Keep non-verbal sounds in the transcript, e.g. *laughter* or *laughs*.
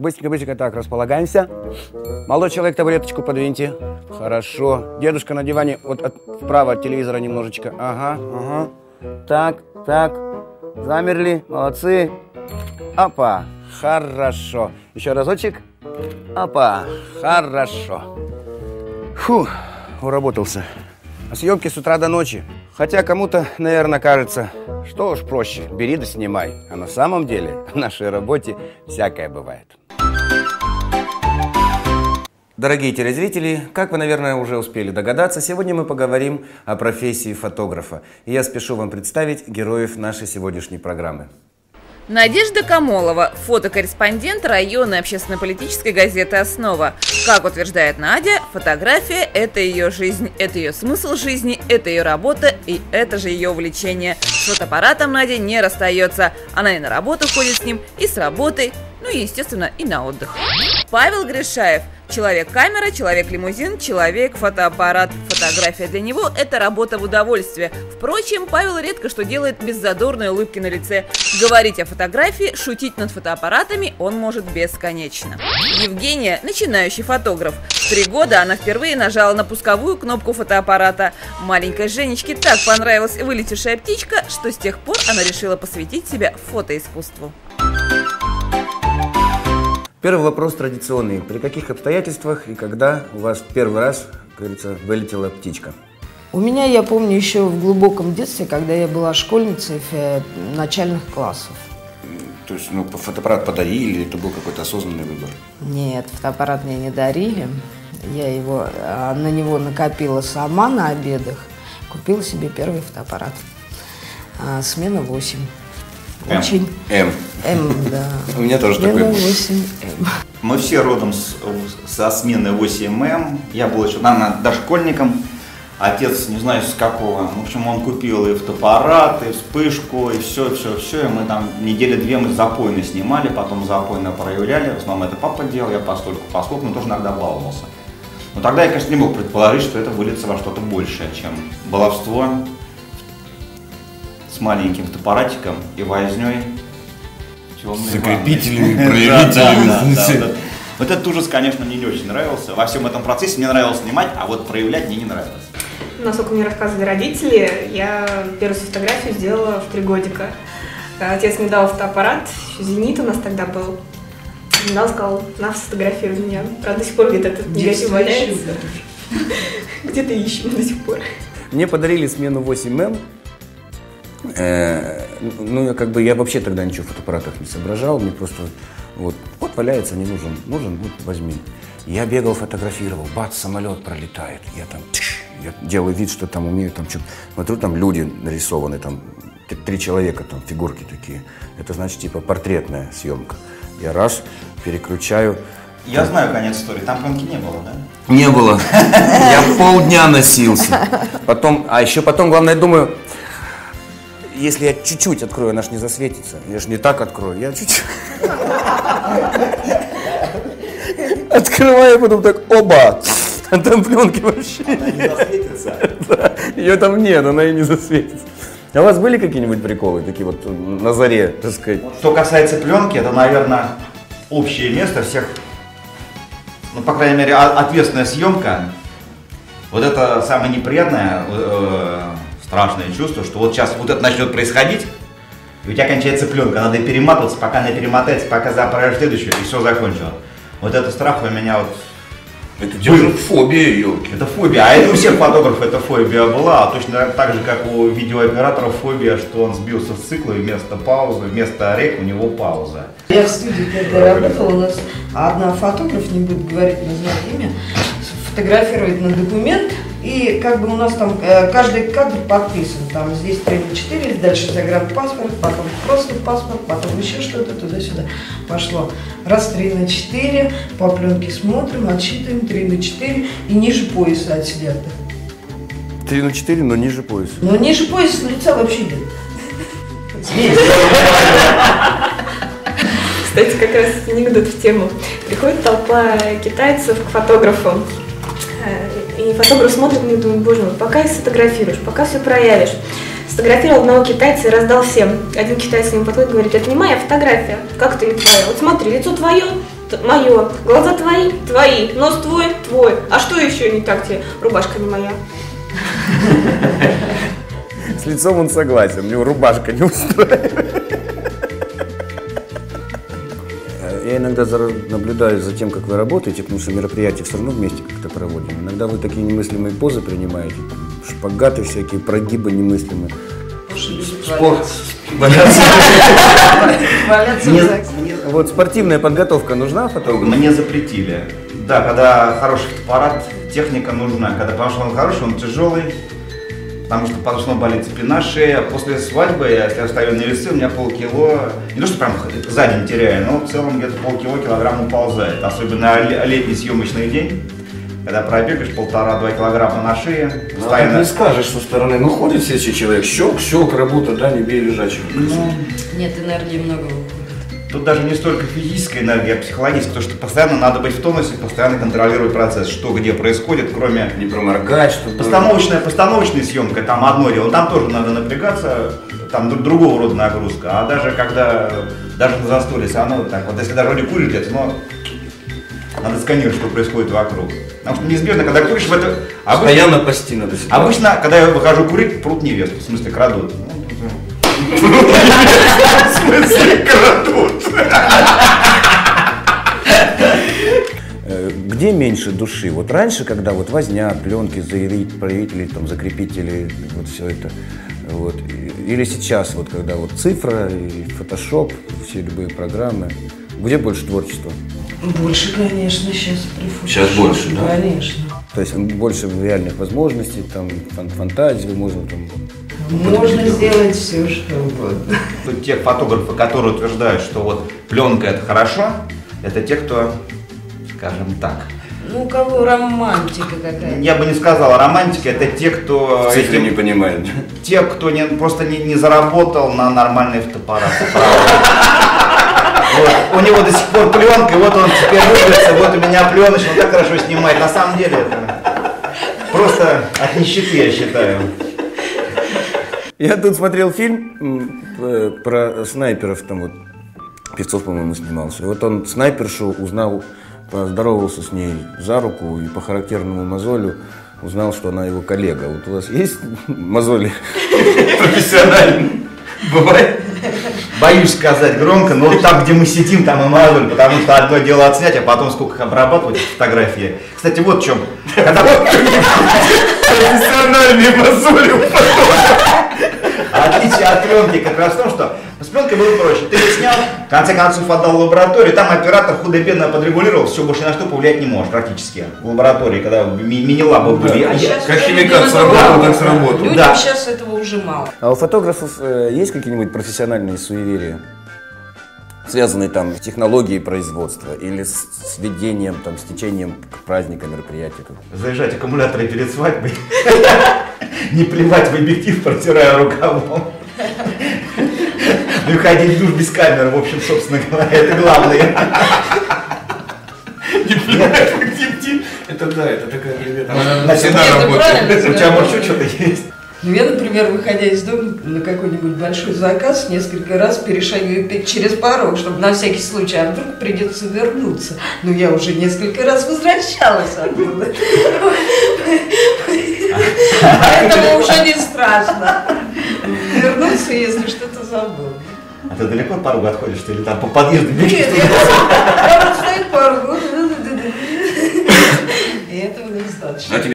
быстренько-быстренько так, располагаемся. Молодой человек, табуреточку подвиньте. Хорошо. Дедушка на диване, вот от, вправо от телевизора немножечко. Ага, ага. Так, так. Замерли, молодцы. Опа, хорошо. Еще разочек. Опа, хорошо. Фу, уработался. А съемки с утра до ночи. Хотя кому-то, наверное, кажется, что уж проще, бери да снимай. А на самом деле в нашей работе всякое бывает. Дорогие телезрители, как вы, наверное, уже успели догадаться, сегодня мы поговорим о профессии фотографа. И я спешу вам представить героев нашей сегодняшней программы. Надежда Камолова, фотокорреспондент районной общественно-политической газеты «Основа». Как утверждает Надя, фотография – это ее жизнь, это ее смысл жизни, это ее работа и это же ее увлечение. С фотоаппаратом Надя не расстается. Она и на работу ходит с ним, и с работы, ну и, естественно, и на отдых. Павел Гришаев – Человек-камера, человек-лимузин, человек-фотоаппарат. Фотография для него – это работа в удовольствие. Впрочем, Павел редко что делает без задорной улыбки на лице. Говорить о фотографии, шутить над фотоаппаратами он может бесконечно. Евгения – начинающий фотограф. В три года она впервые нажала на пусковую кнопку фотоаппарата. Маленькой Женечке так понравилась вылетевшая птичка, что с тех пор она решила посвятить себя фотоискусству. Первый вопрос традиционный. При каких обстоятельствах и когда у вас первый раз, как говорится, вылетела птичка? У меня, я помню, еще в глубоком детстве, когда я была школьницей э, начальных классов. То есть, ну, фотоаппарат подарили, или это был какой-то осознанный выбор? Нет, фотоаппарат мне не дарили. Я его, а, на него накопила сама на обедах. Купила себе первый фотоаппарат. А, смена 8. М. Очень. М. М, да. *laughs* У меня тоже такой. Смена 8 М. Мы все родом с- со смены 8М. Я был еще, наверное, дошкольником. Отец, не знаю с какого, в общем, он купил и фотоаппарат, и вспышку, и все, все, все. И мы там недели две мы запойно снимали, потом запойно проявляли. В основном это папа делал, я постольку поскольку, но тоже иногда баловался. Но тогда я, конечно, не мог предположить, что это выльется во что-то большее, чем баловство маленьким фотоаппаратиком и возней. темной Закрепителями, *laughs* проявителями. Вот этот ужас, конечно, мне не очень нравился. Во всем этом процессе мне нравилось снимать, а вот проявлять мне не нравилось. Насколько мне рассказывали родители, я первую свою фотографию сделала в три годика. Отец мне дал фотоаппарат, еще «Зенит» у нас тогда был. Мне дал, сказал, на, сфотографируй меня. Правда, до сих пор где-то этот негатив валяется. *laughs* Где-то ищем до сих пор. Мне подарили смену 8М. Э, ну, я как бы, я вообще тогда ничего в фотоаппаратах не соображал, мне просто, вот, вот валяется, не нужен, нужен, вот возьми. Я бегал, фотографировал, бац, самолет пролетает, я там, тш, я делаю вид, что там умею, там что-то, смотрю, там люди нарисованы, там три человека, там фигурки такие, это значит, типа, портретная съемка. Я раз, переключаю, Я знаю конец истории, там пленки не было, да? не было. Я полдня носился. Потом, а еще потом, главное, думаю, если я чуть-чуть открою, она ж не засветится. Я же не так открою, я чуть-чуть. Открываю, потом так, оба! А там пленки вообще Не засветится. да, Ее там нет, она и не засветится. А у вас были какие-нибудь приколы, такие вот на заре, так сказать? Что касается пленки, это, наверное, общее место всех, ну, по крайней мере, ответственная съемка. Вот это самое неприятное, э, страшное чувство, что вот сейчас вот это начнет происходить, и у тебя кончается пленка, надо перематываться, пока она перемотается, пока заправишь следующую, и все закончилось. Вот это страх у меня вот Это же фобия, елки. Это фобия, а это у всех фотографов эта фобия была, а точно так же, как у видеооператора фобия, что он сбился с цикла, и вместо паузы, вместо рек у него пауза. Я в студии когда работала, у нас одна фотограф, не буду говорить, назвать имя, фотографирует на документ, и как бы у нас там э, каждый кадр подписан, там здесь 3 на 4, дальше загранпаспорт, потом просто паспорт, потом еще что-то туда-сюда пошло. Раз 3 на 4, по пленке смотрим, отсчитываем 3 на 4 и ниже пояса отснято. 3 на 4, но ниже пояса. Но ниже пояса лица вообще нет. Здесь. Кстати, как раз анекдот в тему. Приходит толпа китайцев к фотографу. Э, И фотограф смотрит на них и думает, боже мой, пока их сфотографируешь, пока все проявишь. Сфотографировал одного китайца и раздал всем. Один китаец к нему подходит и говорит, это не моя фотография. Как это не твоя? Вот смотри, лицо твое, Мое. Глаза твои? Твои. Нос твой? Твой. А что еще не так тебе? Рубашка не моя. С лицом он согласен, у него рубашка не устраивает. Я иногда за- наблюдаю за тем, как вы работаете, потому что мероприятия все равно вместе как-то проводим. Иногда вы такие немыслимые позы принимаете, шпагаты всякие, прогибы немыслимые. Спорт. Валяться *laughs* Вот спортивная подготовка нужна фотографу? мне запретили. Да, когда хороший фотоаппарат, техника нужна. Когда, потому что он хороший, он тяжелый. Потому что потом болит спина, шея. После свадьбы, я, если я стою на весы, у меня полкило, не то что прям за день теряю, но в целом где-то полкило килограмм уползает. Особенно ле- летний съемочный день, когда пробегаешь полтора-два килограмма на шее, Ну, постоянно. не скажешь со стороны. Ну, ходит все человек, щелк, щелк, работа, да, не бей лежачего. Ну, Нет, энергии много выходит. Тут даже не столько физическая энергия, а психологическая, потому что постоянно надо быть в тонусе, постоянно контролировать процесс, что где происходит, кроме Не проморгать, чтобы... Постановочная, постановочная съемка, там одно дело, там тоже надо напрягаться, там дру- другого рода нагрузка, а даже когда, даже на застолье, все равно так, вот если даже вроде куришь где-то, но надо сканировать, что происходит вокруг. Потому что неизбежно, когда куришь в это... Обычно, Постоянно пасти надо себя. обычно, когда я выхожу курить, прут невесту, в смысле крадут. *laughs* В смысле крадут? Э, Где меньше души? Вот раньше, когда вот возня, пленки, заявить, проявители, там, закрепители, вот все это. Вот. Или сейчас, вот когда вот цифра и фотошоп, все любые программы. Где больше творчества? Больше, конечно, сейчас при фотошопе, больше, да? Конечно. То есть больше реальных возможностей, там, фан- фантазии, можно там... Можно сделать все, что угодно. Вот те фотографы, которые утверждают, что вот пленка это хорошо, это те, кто, скажем так, Ну, у кого романтика какая-то. я бы не сказал романтика, это те, кто Цифры этим- не понимают. те, кто не, просто не, не заработал на нормальный фотоаппарат. Вот. У него до сих пор пленка, и вот он теперь выбрался, вот у меня пленочка, он так хорошо снимает. На самом деле это просто от нищеты, я считаю. Я тут смотрел фильм про снайперов, там вот Певцов, по-моему, снимался. И вот он снайпершу узнал, поздоровался с ней за руку и по характерному мозолю узнал, что она его коллега. Вот у вас есть мозоли *laughs* профессиональные? Бывает? Боюсь сказать громко, но вот там, где мы сидим, там и мозоль, потому что одно дело отснять, а потом сколько их обрабатывать, фотографии. Кстати, вот в чем. *laughs* Профессиональные мозоли А отличие от пленки как раз в том, что с пленкой было проще. Ты снял, в конце концов отдал в лабораторию, там оператор худо-бедно подрегулировал, все, больше ни на что повлиять не можешь практически. В лаборатории, когда ми- мини-лабы были. А я- Щас Как химикат сработал, так сработал. Людям Да. сейчас этого уже мало. А у фотографов э, есть какие-нибудь профессиональные суеверия? Связанные там с технологией производства или с, с ведением, там, с течением праздника, мероприятия? Заряжать аккумуляторы перед свадьбой. *laughs* Не плевать в объектив, протирая рукавом. Ну и ходить в душ без камеры, в общем, собственно говоря, это главное. Это да, это такая примета. Навсегда Нет, ты работает. У тебя, может, еще что-то есть? Ну, я, например, выходя из дома на какой-нибудь большой заказ, несколько раз перешагиваю пе- через порог, чтобы на всякий случай, а вдруг придется вернуться. Но я уже несколько раз возвращалась оттуда. Поэтому уже не страшно вернуться, если что-то забыл. А ты далеко от порога отходишь, что ли там по подъезду Нет, бежишь? я просто порогу. И этого достаточно.